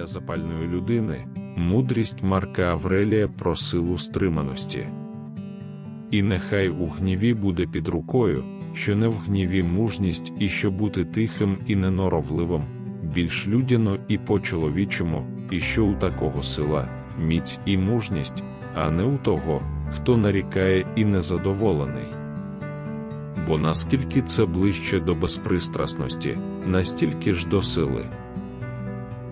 для запальної людини, мудрість Марка Аврелія про силу стриманості. І нехай у гніві буде під рукою, що не в гніві мужність і що бути тихим і неноровливим, більш людяно і по-чоловічому, і що у такого сила, міць і мужність, а не у того, хто нарікає і незадоволений. Бо наскільки це ближче до безпристрасності, настільки ж до сили.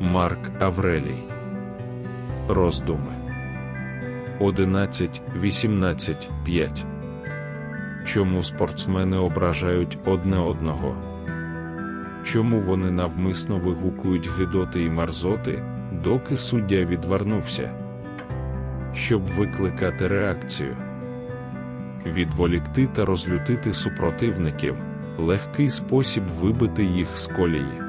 Марк Аврелій Роздуми 11, 18, 5 Чому спортсмени ображають одне одного? Чому вони навмисно вигукують гидоти і марзоти, доки суддя відвернувся? Щоб викликати реакцію, відволікти та розлютити супротивників легкий спосіб вибити їх з колії.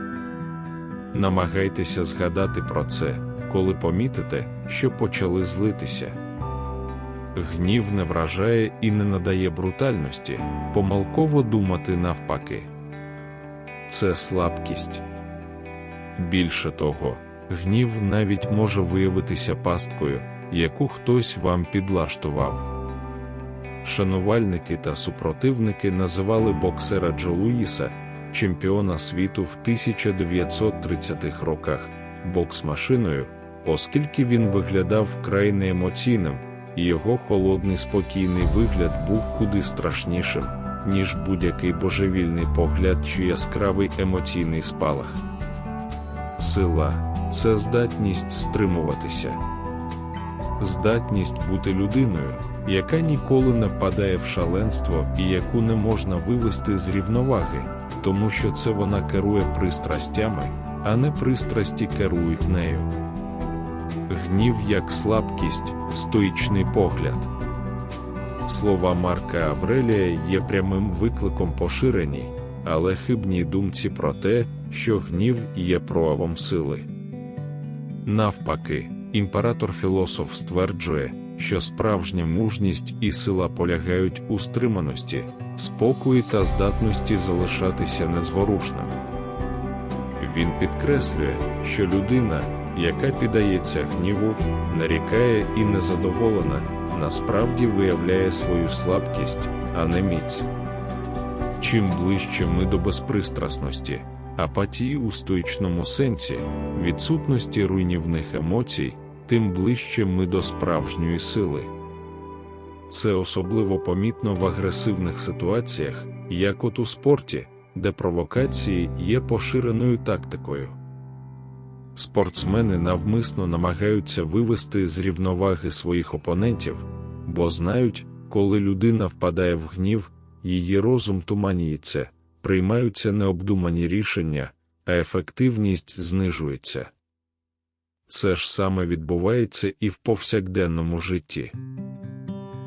Намагайтеся згадати про це, коли помітите, що почали злитися. Гнів не вражає і не надає брутальності, помилково думати навпаки. Це слабкість. Більше того, гнів навіть може виявитися пасткою, яку хтось вам підлаштував. Шанувальники та супротивники називали боксера Джо Луїса, чемпіона світу в 1930-х роках, бокс-машиною, оскільки він виглядав вкрай неемоційним, і його холодний спокійний вигляд був куди страшнішим, ніж будь-який божевільний погляд чи яскравий емоційний спалах. Сила це здатність стримуватися, здатність бути людиною, яка ніколи не впадає в шаленство і яку не можна вивести з рівноваги, тому що це вона керує пристрастями, а не пристрасті керують нею. Гнів як слабкість, стоїчний погляд. Слова Марка Аврелія є прямим викликом поширеній, але хибній думці про те, що гнів є проявом сили. Навпаки, імператор-філософ стверджує, що справжня мужність і сила полягають у стриманості, спокої та здатності залишатися незворушним. Він підкреслює, що людина, яка піддається гніву, нарікає і незадоволена, насправді виявляє свою слабкість, а не міць. Чим ближче ми до безпристрасності, апатії у стоїчному сенсі, відсутності руйнівних емоцій, тим ближче ми до справжньої сили. Це особливо помітно в агресивних ситуаціях, як от у спорті, де провокації є поширеною тактикою. Спортсмени навмисно намагаються вивести з рівноваги своїх опонентів, бо знають, коли людина впадає в гнів, її розум туманіється, приймаються необдумані рішення, а ефективність знижується. Це ж саме відбувається і в повсякденному житті.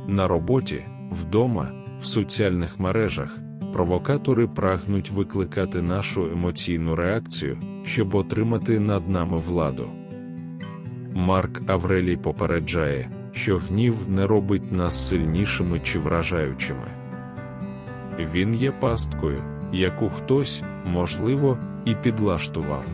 На роботі, вдома, в соціальних мережах провокатори прагнуть викликати нашу емоційну реакцію, щоб отримати над нами владу. Марк Аврелій попереджає, що гнів не робить нас сильнішими чи вражаючими. Він є пасткою, яку хтось, можливо, і підлаштував.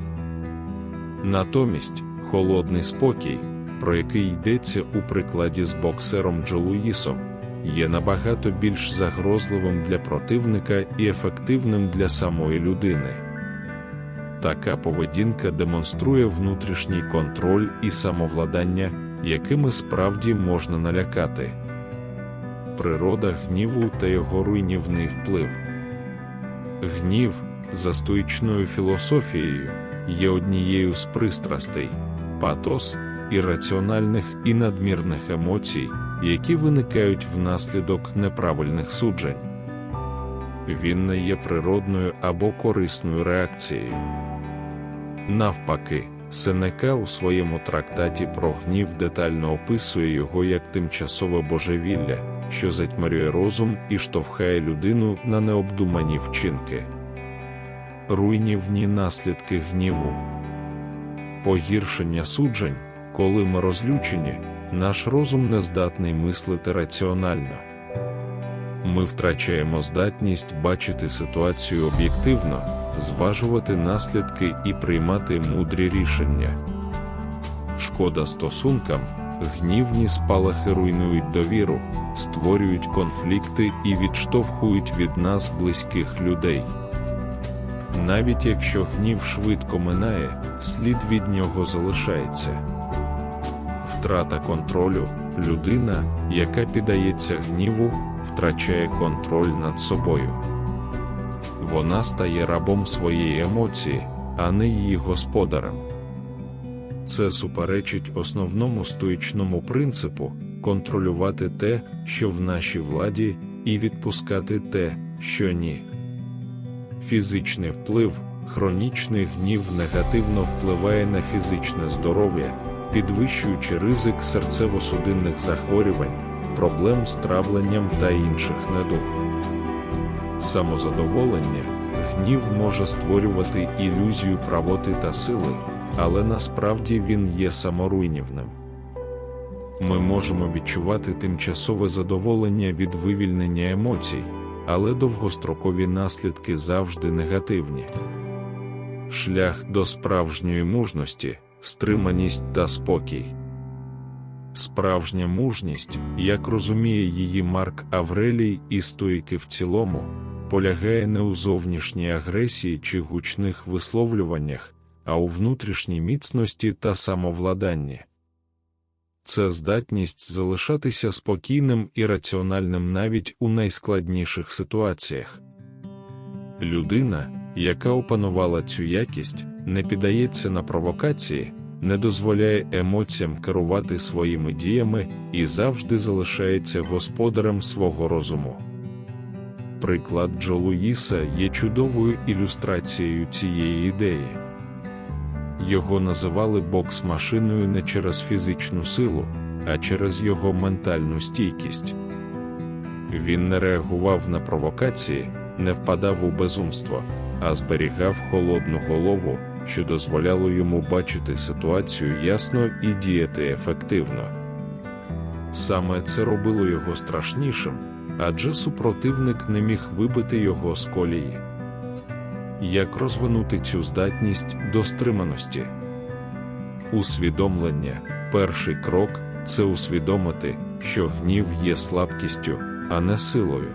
Натомість, холодний спокій, про який йдеться у прикладі з боксером Джо Луїсом, є набагато більш загрозливим для противника і ефективним для самої людини. Така поведінка демонструє внутрішній контроль і самовладання, якими справді можна налякати. Природа гніву та його руйнівний вплив. Гнів, за стоїчною філософією, є однією з пристрастей, патос, ірраціональних і надмірних емоцій, які виникають внаслідок неправильних суджень. Він не є природною або корисною реакцією. Навпаки, Сенека у своєму трактаті про гнів детально описує його як тимчасове божевілля, що затьмарює розум і штовхає людину на необдумані вчинки. Руйнівні наслідки гніву, погіршення суджень, коли ми розлючені, наш розум не здатний мислити раціонально. Ми втрачаємо здатність бачити ситуацію об'єктивно, зважувати наслідки і приймати мудрі рішення. шкода стосункам, гнівні спалахи руйнують довіру, створюють конфлікти і відштовхують від нас близьких людей. Навіть якщо гнів швидко минає, слід від нього залишається. Втрата контролю людина, яка піддається гніву, втрачає контроль над собою. Вона стає рабом своєї емоції, а не її господарем. Це суперечить основному стоїчному принципу контролювати те, що в нашій владі, і відпускати те, що ні. Фізичний вплив, хронічний гнів негативно впливає на фізичне здоров'я, підвищуючи ризик серцево-судинних захворювань, проблем з травленням та інших недуг. Самозадоволення, гнів може створювати ілюзію правоти та сили, але насправді він є саморуйнівним. Ми можемо відчувати тимчасове задоволення від вивільнення емоцій, але довгострокові наслідки завжди негативні. Шлях до справжньої мужності, стриманість та спокій. Справжня мужність, як розуміє її Марк Аврелій і стоїки в цілому, полягає не у зовнішній агресії чи гучних висловлюваннях, а у внутрішній міцності та самовладанні. Це здатність залишатися спокійним і раціональним навіть у найскладніших ситуаціях. Людина, яка опанувала цю якість, не піддається на провокації, не дозволяє емоціям керувати своїми діями і завжди залишається господарем свого розуму. Приклад Джо Луїса є чудовою ілюстрацією цієї ідеї. Його називали бокс-машиною не через фізичну силу, а через його ментальну стійкість. Він не реагував на провокації, не впадав у безумство, а зберігав холодну голову, що дозволяло йому бачити ситуацію ясно і діяти ефективно. Саме це робило його страшнішим, адже супротивник не міг вибити його з колії. Як розвинути цю здатність до стриманості? Усвідомлення перший крок це усвідомити, що гнів є слабкістю, а не силою.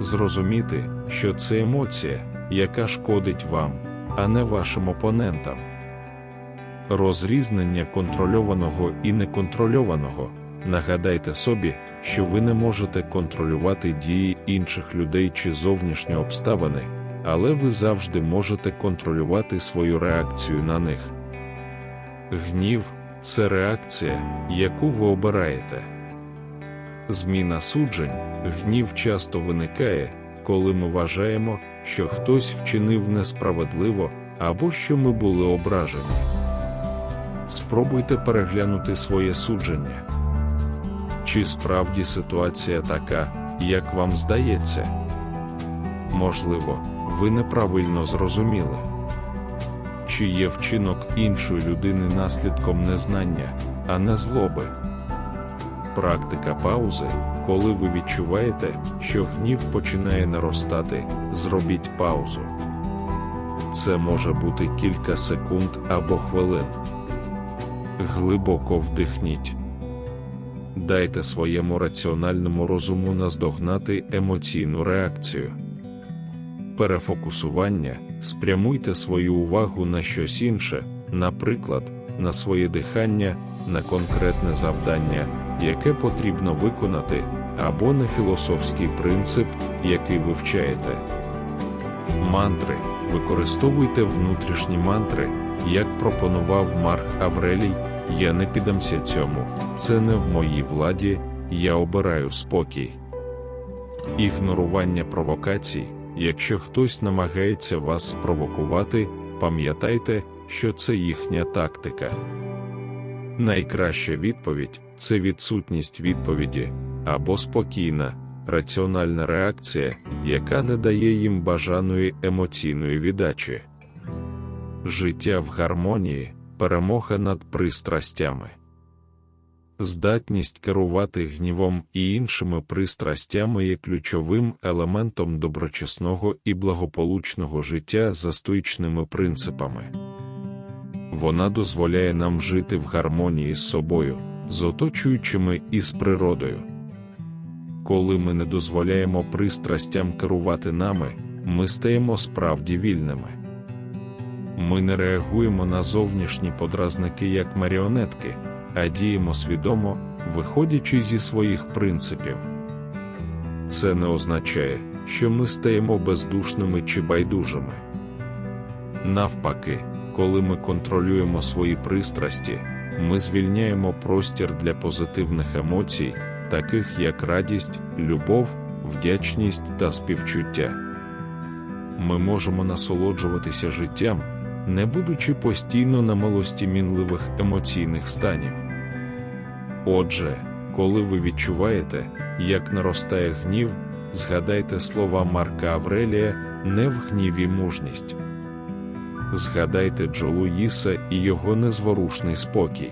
Зрозуміти, що це емоція, яка шкодить вам, а не вашим опонентам. Розрізнення контрольованого і неконтрольованого. Нагадайте собі, що ви не можете контролювати дії інших людей чи зовнішні обставини, але ви завжди можете контролювати свою реакцію на них. Гнів це реакція, яку ви обираєте. Зміна суджень, гнів часто виникає, коли ми вважаємо, що хтось вчинив несправедливо або що ми були ображені. Спробуйте переглянути своє судження. Чи справді ситуація така, як вам здається? Можливо, ви неправильно зрозуміли. Чи є вчинок іншої людини наслідком незнання, а не злоби? Практика паузи, коли ви відчуваєте, що гнів починає наростати, зробіть паузу. Це може бути кілька секунд або хвилин. Глибоко вдихніть. Дайте своєму раціональному розуму наздогнати емоційну реакцію. Перефокусування спрямуйте свою увагу на щось інше, наприклад, на своє дихання, на конкретне завдання, яке потрібно виконати, або на філософський принцип, який вивчаєте. Мантри використовуйте внутрішні мантри, як пропонував Марк Аврелій. Я не піддамся цьому, це не в моїй владі, я обираю спокій. Ігнорування провокацій. Якщо хтось намагається вас спровокувати, пам'ятайте, що це їхня тактика. Найкраща відповідь це відсутність відповіді або спокійна, раціональна реакція, яка не дає їм бажаної емоційної віддачі. Життя в гармонії, перемога над пристрастями. Здатність керувати гнівом і іншими пристрастями є ключовим елементом доброчесного і благополучного життя за стоїчними принципами. Вона дозволяє нам жити в гармонії з собою, з оточуючими і з природою. Коли ми не дозволяємо пристрастям керувати нами, ми стаємо справді вільними. Ми не реагуємо на зовнішні подразники як маріонетки, а діємо свідомо, виходячи зі своїх принципів. Це не означає, що ми стаємо бездушними чи байдужими. Навпаки, коли ми контролюємо свої пристрасті, ми звільняємо простір для позитивних емоцій, таких як радість, любов, вдячність та співчуття. Ми можемо насолоджуватися життям, не будучи постійно на милості мінливих емоційних станів. Отже, коли ви відчуваєте, як наростає гнів, згадайте слова Марка Аврелія не в гніві мужність. Згадайте Джолуїса і його незворушний спокій.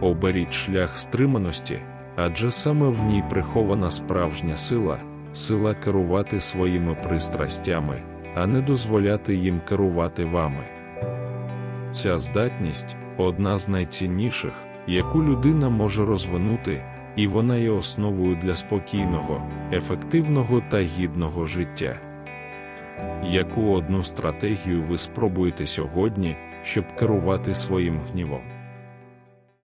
Оберіть шлях стриманості, адже саме в ній прихована справжня сила, сила керувати своїми пристрастями, а не дозволяти їм керувати вами. Ця здатність одна з найцінніших, яку людина може розвинути, і вона є основою для спокійного, ефективного та гідного життя. Яку одну стратегію ви спробуєте сьогодні, щоб керувати своїм гнівом?